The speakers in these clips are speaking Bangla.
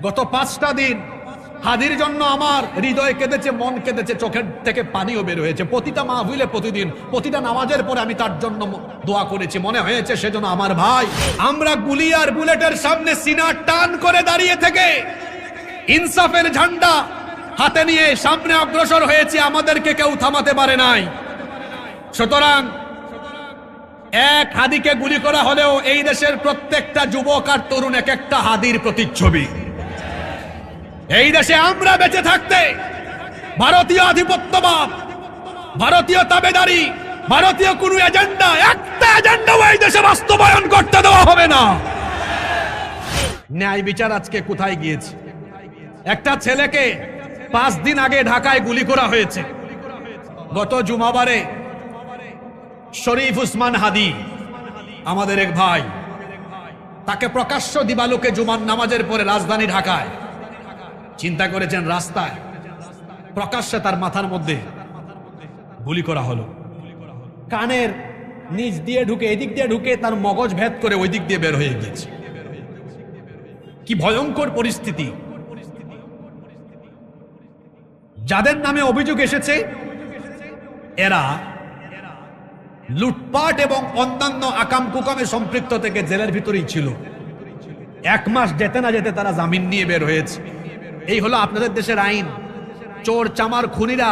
গত পাঁচটা দিন হাদির জন্য আমার হৃদয় কেঁদেছে, মন কেঁদেছে, চোখের থেকে পানিও বের হয়েছে। প্রতিটা মা মাহফিলে প্রতিদিন, প্রতিটা নামাজের পরে আমি তার জন্য দোয়া করেছি। মনে হয়েছে সেজন্য আমার ভাই। আমরা গুলি আর বুলেটের সামনে সিনা টান করে দাঁড়িয়ে থেকে ইনসাফের ঝান্ডা হাতে নিয়ে সামনে অগ্রসর হয়েছে। আমাদেরকে কেউ থামাতে পারে নাই। সুতরাং এক হাদিকে গুলি করা হলেও এই দেশের প্রত্যেকটা যুবক আর তরুণ এক একটা হাদির প্রতিচ্ছবি। এই দেশে আমরা বেঁচে থাকতে ভারতীয় আধিপত্যবাদ, ভারতীয় তাবেদারি, ভারতীয় কোন এজেন্ডা, একটা এজেন্ডা এই দেশে বাস্তবায়ন করতে দেওয়া হবে না। ন্যায় বিচার আজকে কোথায় গিয়েছে? একটা ছেলেকে পাঁচ দিন আগে ঢাকায় গুলি করা হয়েছে। গত জুমাবারে শরীফ উসমান হাদি, আমাদের এক ভাই, তাকে প্রকাশ্য দিবালোকে জুমার নামাজের পরে রাজধানী ঢাকায় চিন্তা করেছেন রাস্তায়। প্রকাশ্যে তার মাথার মধ্যে গুলি করা হলো। কানের নিচ দিয়ে ঢুকে, এদিক দিয়ে ঢুকে তার মগজ ভেদ করে ওই দিক দিয়ে বের হয়ে গিয়েছে। কি ভয়ঙ্কর পরিস্থিতি। যাদের নামে অভিযোগ এসেছে, এরা লুটপাট এবং অন্যান্য আকাম কুকামে সম্পৃক্ত থেকে জেলের ভিতরেই ছিল। এক মাস যেতে না যেতে তারা জামিন নিয়ে বের হয়েছে। এই হলো আপনাদের দেশের আইন। চোর চামার খুনিরা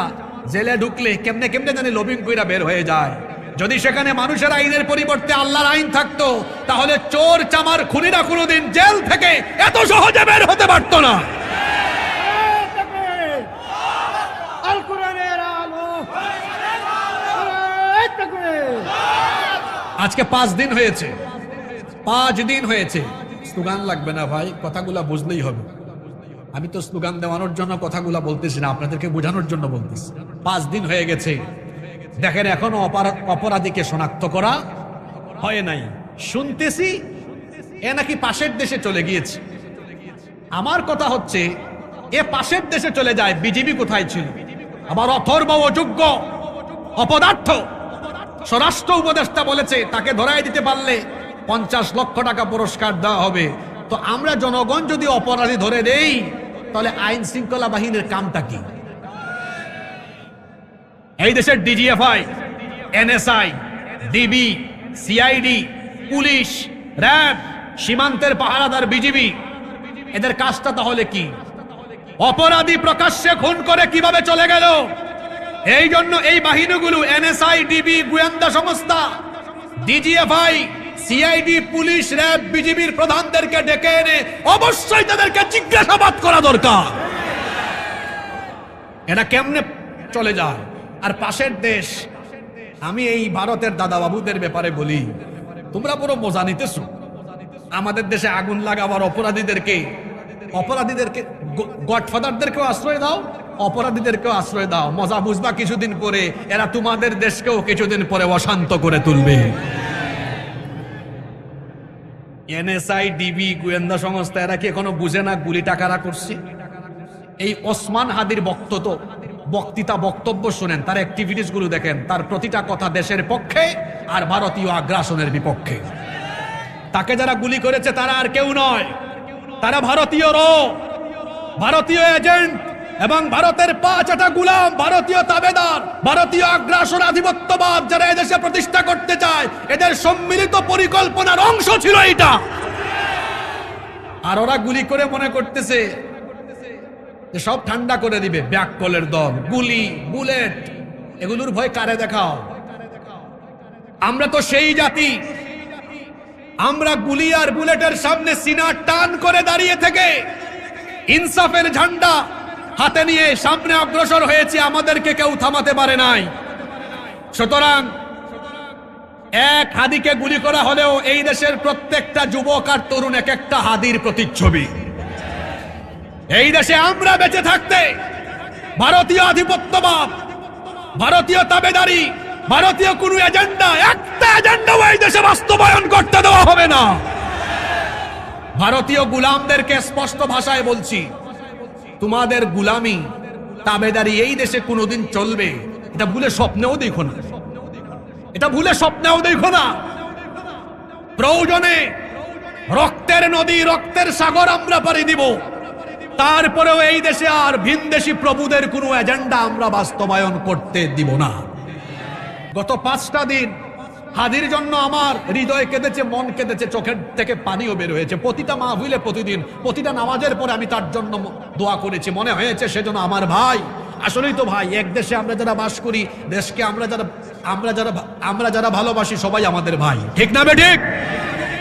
জেলে ঢুকলে কেমনে কেমনে জানি লবিং কইরা বের হয়ে যায়। যদি সেখানে মানুষের আইনের পরিবর্তে আল্লাহর আইন থাকতো তাহলে চোর চামার খুনিরা কোনোদিন জেল থেকে এত সহজে বের হতে পারতো না। আজকে পাঁচ দিন হয়েছে। পাঁচ দিন হয়েছে। স্লোগান লাগবে না ভাই কথাগুলা বুঝলেই হবে। আমি তো স্লোগান দেওয়ানোর জন্য কথাগুলা বলতেছি না, আপনাদেরকে বোঝানোর জন্য বলতেছি। পাঁচ দিন হয়ে গেছে। দেখেন, এখনও অপরাধ অপরাধীকে শনাক্ত করা হয় নাই। শুনতেছি, এ নাকি পাশের দেশে চলে গিয়েছে। আমার কথা হচ্ছে, এ পাশের দেশে চলে যায় বিজেপি কোথায় ছিল? আবার অথর্ব অযোগ্য অপদার্থ। স্বরাষ্ট্র উপদেষ্টা বলেছে, তাকে ধরাই দিতে পারলে পঞ্চাশ লক্ষ টাকা পুরস্কার দেওয়া হবে। তো আমরা জনগণ যদি অপরাধী ধরে দেই তাহলে আইন শৃঙ্খলা বাহিনীর কামটা কি? এই দেশের DGFI NSI DB CID police, RAB, সীমান্তের পাহারাদার বিজিবি এদের কাজটা তাহলে কি? অপরাধী প্রকাশ্যে খুন করে কীভাবে চলে গেল? এই জন্য এই বাহিনীগুলো এনএসআই ডিবি গোয়েন্দা সংস্থা ডিজিএফআই সিআইডি পুলিশ, র্যাব, বিজিবির প্রধানদেরকে ডেকে এনে অবশ্যই তাদেরকে জিজ্ঞাসাবাদ করা দরকার। এটা কেমনে চলে যায়? আর পাশের দেশ, আমি এই ভারতের দাদা বাবুদের ব্যাপারে বলি, তোমরা পুরো মজা নিতেছ। আমাদের দেশে আগুন লাগাবার অপরাধীদেরকে অপরাধীদেরকে গডফাদারদেরকেও আশ্রয় দাও, অপরাধীদেরকেও আশ্রয় দাও। মজা বুঝবা কিছুদিন পরে, এরা তোমাদের দেশকেও কিছুদিন পরে অশান্ত করে তুলবে। এনএসআই, ডিবি, গোয়েন্দা সংস্থা, এরা কি এখনও বুঝে না গুলি টাকারা করছে? এই ওসমান হাদির বক্তব্য, বক্তৃতা, বক্তব্য শুনেন, তার অ্যাক্টিভিটিসগুলো দেখেন, তার প্রতিটা কথা দেশের পক্ষে আর ভারতীয় আগ্রাসনের বিপক্ষে। তাকে যারা গুলি করেছে তারা আর কেউ নয়, তারা ভারতীয় ভারতীয় এজেন্ট এবং ভারতের পাঁচটা গুলাম ভারতীয় তাবেদার, ভারতীয় আগ্রাসন আধিপত্যবাদ যারা এদেশে প্রতিষ্ঠা করতে চায়, এদের সম্মিলিত পরিকল্পনার অংশ ছিল এটা আর ওরা গুলি করে মনে করতেছে যে সব ঠান্ডা করে দিবে ব্যাক কলের দল গুলি, বুলেট, এগুলোর ভয় কারে দেখাও? আমরা তো সেই জাতি। আমরা গুলি আর বুলেটের সামনে সিনা টান করে দাঁড়িয়ে থেকে, ইনসাফের ঝান্ডা হাতে নিয়ে সামনে অগ্রসর হয়েছে, আমাদেরকে কেউ থামাতে পারে নাই। সুতরাং এক হাদিকে গুলি করা হলেও এই দেশের প্রত্যেকটা যুবক আর তরুণ এক একটা হাদির প্রতিচ্ছবি। এই দেশে আমরা বেঁচে থাকতে ভারতীয় আধিপত্যবাদ, ভারতীয় তাবেদারি, ভারতীয় কোন এজেন্ডা, একটা এজেন্ডা এই দেশে বাস্তবায়ন করতে দেওয়া হবে না। ভারতীয় গুলামদেরকে স্পষ্ট ভাষায় বলছি তোমাদের গুলামি, তাবেদারি এই দেশে কোনোদিন চলবে। এটা ভুলে স্বপ্নেও দেখো না। এটা ভুলে স্বপ্নেও দেখো না। প্রয়োজনে রক্তের নদী, রক্তের সাগর আমরা পাড়ি দিব। তারপরেও এই দেশে আর ভিনদেশি প্রভুদের কোনো এজেন্ডা আমরা বাস্তবায়ন করতে দিব না। গত পাঁচটা দিন হাদির জন্য আমার হৃদয় কেঁদেছে, মন কেঁদেছে, চোখের থেকে পানিও বের হয়েছে। প্রতিটা মা হইলে প্রতিদিন, প্রতিটা নামাজের পরে আমি তার জন্য দোয়া করেছি। মনে হয়েছে সেজন্য আমার ভাই। আসলেই তো ভাই, এক দেশে আমরা যারা বাস করি, দেশকে আমরা যারা আমরা যারা আমরা যারা ভালোবাসি, সবাই আমাদের ভাই। ঠিক না বে ঠিক?